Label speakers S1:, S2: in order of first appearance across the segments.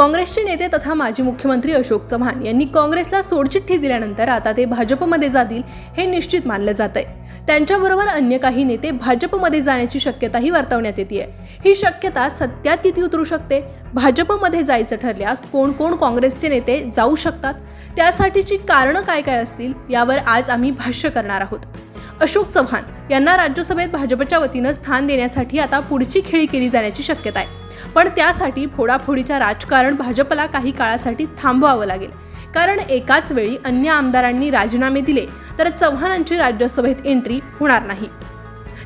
S1: काँग्रेसचे नेते तथा माजी मुख्यमंत्री अशोक चव्हाण यांनी काँग्रेसला सोडचिठ्ठी दिल्यानंतर आता ते भाजपमध्ये जातील हे निश्चित मानलं जात आहे त्यांच्याबरोबर अन्य काही नेते भाजपमध्ये जाण्याची शक्यताही वर्तवण्यात येते ही शक्यता सत्यात किती उतरू शकते? भाजपमध्ये जायचं ठरल्यास कोण कोण काँग्रेसचे नेते जाऊ शकतात? त्यासाठीची कारणं काय काय असतील? यावर आज आम्ही भाष्य करणार आहोत. अशोक चव्हाण यांना राज्यसभेत भाजपच्या वतीनं स्थान देण्यासाठी आता पुढची खेळी केली जाण्याची शक्यता आहे. पण त्यासाठी फोडाफोडीच्या राजकारण भाजपला काही काळासाठी थांबवावं लागेल. कारण एकाच वेळी अन्य आमदारांनी राजीनामे दिले तर चव्हाणांची राज्यसभेत एंट्री होणार नाही.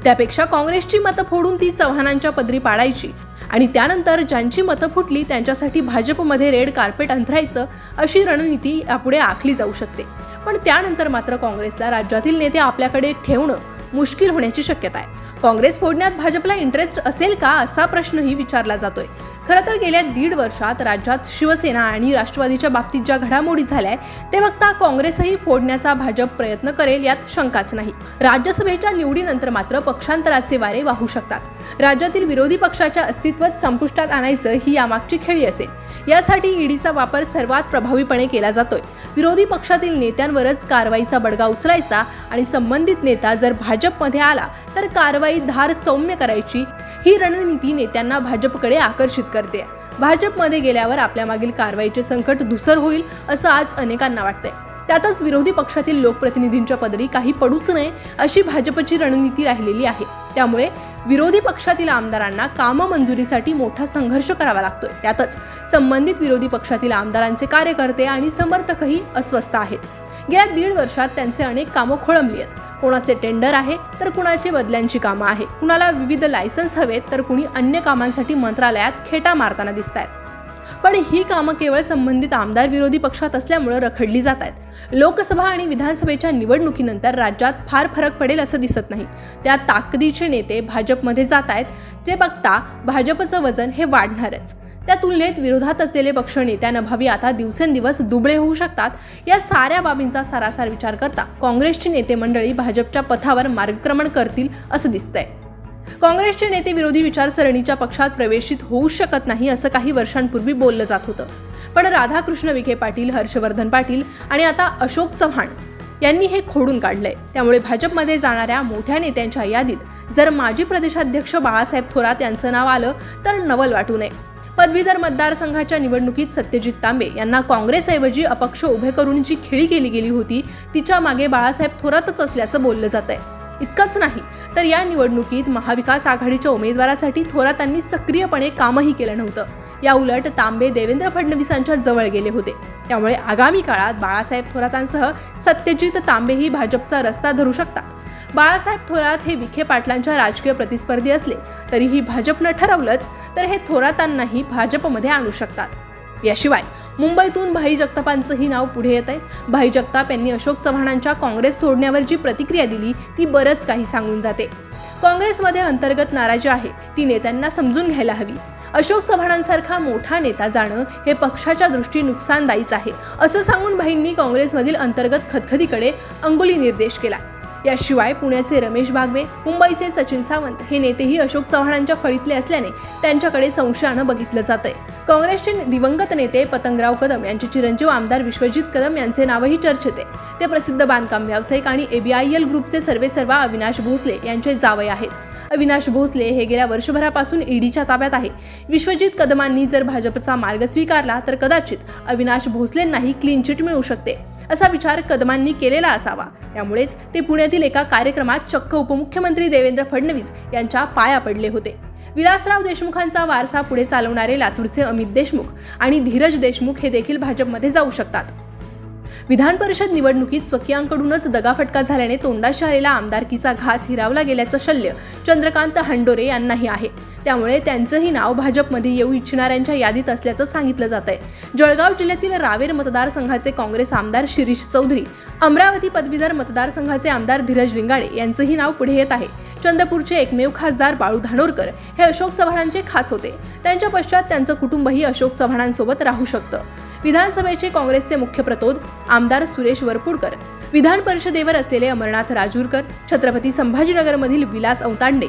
S1: त्यापेक्षा काँग्रेसची मतं फोडून ती चव्हाणांच्या पदरी पाडायची आणि त्यानंतर ज्यांची मतं फुटली त्यांच्यासाठी भाजपमध्ये रेड कार्पेट अंथरायचं अशी रणनीती यापुढे आखली जाऊ शकते. पण त्यानंतर मात्र काँग्रेसला राज्यातील नेते आपल्याकडे ठेवणं मुश्किल होण्याची शक्यता आहे. काँग्रेस फोडण्यात भाजपला इंटरेस्ट असेल का असा प्रश्नही विचारला जातोय. खरं तर गेल्या दीड वर्षात राज्यात शिवसेना आणि राष्ट्रवादीच्या बाबतीत ज्या घडामोडी झाल्या ते बघता काँग्रेसही फोडण्याचा भाजप प्रयत्न करेल यात शंकाच नाही. राज्यसभेच्या निवडीनंतर मात्र पक्षांतराचे वारे वाहू शकतात. राज्यातील विरोधी पक्षाच्या अस्तित्वात संपुष्टात आणायचं ही यामागची खेळी असेल. यासाठी ईडीचा वापर सर्वात प्रभावीपणे केला जातोय. विरोधी पक्षातील नेत्यांवरच कारवाईचा बडगा उचलायचा आणि संबंधित नेता जर भाजपमध्ये आला तर कारवाई धार सौम्य करायची ही रणनीती नेत्यांना भाजपकडे आकर्षित करते. भाजपमध्ये गेल्यावर आपल्या मागील कारवाईचे संकट धुसर होईल असं आज अनेकांना वाटतंय. त्यातच विरोधी पक्षातील लोकप्रतिनिधींच्या पदरी काही पडूच नये अशी भाजपची रणनीती राहिलेली आहे. त्यामुळे विरोधी पक्षातील आमदारांना काममंजुरीसाठी मोठा संघर्ष करावा लागतोय. त्यातच संबंधित विरोधी पक्षातील आमदारांचे कार्यकर्ते आणि समर्थकही अस्वस्थ आहेत. गेल्या दीड वर्षात त्यांचे अनेक कामं खोळंबली आहेत. कोणाचे टेंडर आहे तर कुणाची बदल्यांची कामं आहे. कुणाला विविध लायसन्स हवेत तर कुणी अन्य कामांसाठी मंत्रालयात खेटा मारताना दिसत आहेत पण ही कामं केवळ संबंधित आमदार विरोधी पक्षात असल्यामुळं रखडली जात आहेत लोकसभा आणि विधानसभेच्या निवडणुकीनंतर राज्यात फार फरक पडेल असं दिसत नाही. त्या ताकदीचे नेते भाजपमध्ये जात आहेत ते बघता भाजपचं वजन हे वाढणारच. त्या तुलनेत विरोधात असलेले पक्ष नेत्यांअभावी आता दिवसेंदिवस दुबळे होऊ शकतात या साऱ्या बाबींचा सारासार विचार करता काँग्रेसची नेते मंडळी भाजपच्या पथावर मार्गक्रमण करतील असं दिसतंय. काँग्रेसचे नेते विरोधी विचारसरणीच्या पक्षात प्रवेशित होऊ शकत नाही असं काही वर्षांपूर्वी बोललं जात होतं. पण राधाकृष्ण विखे पाटील हर्षवर्धन पाटील आणि आता अशोक चव्हाण यांनी हे खोडून काढलंय. त्यामुळे भाजपमध्ये जाणाऱ्या मोठ्या नेत्यांच्या यादीत जर माजी प्रदेशाध्यक्ष बाळासाहेब थोरात यांचं नाव आलं तर नवल वाटू नये. पदवीधर मतदारसंघाच्या निवडणुकीत सत्यजित तांबे यांना काँग्रेसऐवजी अपक्ष उभे करून जी खेळी केली गेली होती तिच्यामागे बाळासाहेब थोरातच असल्याचं बोललं जात आहे इतकंच नाही तर या निवडणुकीत महाविकास आघाडीच्या उमेदवारासाठी थोरातांनी सक्रियपणे कामही केलं नव्हतं. या उलट तांबे देवेंद्र फडणवीसांच्या जवळ गेले होते. त्यामुळे आगामी काळात बाळासाहेब थोरातांसह सत्यजित तांबेही भाजपचा रस्ता धरू शकतात. बाळासाहेब थोरात हे विखे पाटलांच्या राजकीय प्रतिस्पर्धी असले तरीही भाजपनं ठरवलंच तर हे थोरातांनाही भाजपमध्ये आणू शकतात. याशिवाय मुंबईतून भाई जगतापांचंही नाव पुढे येत आहे. भाई जगताप यांनी अशोक चव्हाणांच्या काँग्रेस सोडण्यावर जी प्रतिक्रिया दिली ती बरंच काही सांगून जाते. काँग्रेसमध्ये अंतर्गत नाराजी आहे ती नेत्यांना समजून घ्यायला हवी. अशोक चव्हाणांसारखा मोठा नेता जाणं हे पक्षाच्या दृष्टी नुकसानदायीच आहे असं सांगून भाईंनी काँग्रेसमधील अंतर्गत खतखतीकडे अंगुली निर्देश केला. याशिवाय पुण्याचे रमेश बागवे मुंबईचे सचिन सावंत हे नेतेही अशोक चव्हाणांच्या फळीतले असल्याने त्यांच्याकडे संशयानं बघितलं जात आहे काँग्रेसचे दिवंगत नेते पतंगराव कदम यांचे चिरंजीव आमदार विश्वजित कदम यांचे नावही चर्चेत आहे. ते प्रसिद्ध बांधकाम व्यावसायिक आणि एबीआयएल ग्रुपचे सर्वेसर्वा अविनाश भोसले यांचे जावई आहेत. अविनाश भोसले हे गेल्या वर्षभरापासून ईडीच्या ताब्यात आहे. विश्वजित कदमांनी जर भाजपचा मार्ग स्वीकारला तर कदाचित अविनाश भोसलेंनाही क्लीन चिट मिळू शकते. असा विचार कदमांनी केलेला असावा. त्यामुळेच ते पुण्यातील एका कार्यक्रमात चक्क उपमुख्यमंत्री देवेंद्र फडणवीस यांच्या पाया पडले होते. विलासराव देशमुखांचा वारसा पुढे चालवणारे लातूरचे अमित देशमुख आणि धीरज देशमुख हे देखील भाजपमध्ये जाऊ शकतात. विधान परिषद निवडणुकीत स्वकीयांकडूनच दगाफटका झाल्याने तोंडाशी आलेला आमदारकीचा घास हिरावला गेल्याचं शल्य चंद्रकांत हंडोरे यांनाही आहे. त्यामुळे त्यांचंही नाव भाजपमध्ये येऊ इच्छिणाऱ्यांच्या यादीत असल्याचं सांगितलं जात आहे जळगाव जिल्ह्यातील रावेर मतदारसंघाचे काँग्रेस आमदार शिरीष चौधरी अमरावती पदवीधर मतदारसंघाचे आमदार धीरज लिंगाडे यांचंही नाव पुढे येत आहे. चंद्रपूरचे एकमेव खासदार बाळू धानोरकर हे अशोक चव्हाणांचे खास होते. त्यांच्या पश्चात त्यांचं कुटुंबही अशोक चव्हाणांसोबत राहू शकतं. विधानसभेचे काँग्रेसचे मुख्य प्रतोद आमदार सुरेश वरपुडकर विधान परिषदेवर असलेले अमरनाथ राजूरकर छत्रपती संभाजीनगरमधील विलास औतांडे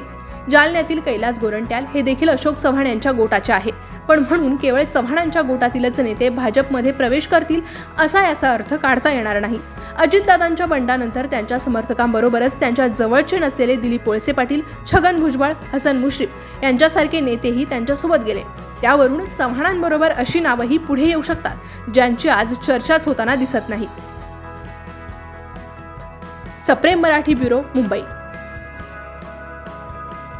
S1: जालन्यातील कैलास गोरंट्याल हे देखील अशोक चव्हाण यांच्या गोटाचे आहे पण म्हणून केवळ चव्हाणांच्या गोटातीलच नेते भाजपमध्ये प्रवेश करतील असा याचा अर्थ काढता येणार नाही. अजितदादांच्या बंडानंतर त्यांच्या समर्थकांबरोबरच त्यांच्या जवळचे नसलेले दिलीप कोळसे पाटील छगन भुजबळ हसन मुश्रीफ यांच्यासारखे नेतेही त्यांच्यासोबत गेले. त्यावरून चव्हाणांबरोबर अशी नावंही पुढे येऊ शकतात ज्यांची आज चर्चाच होताना दिसत नाही. सप्रेम मराठी ब्युरो मुंबई.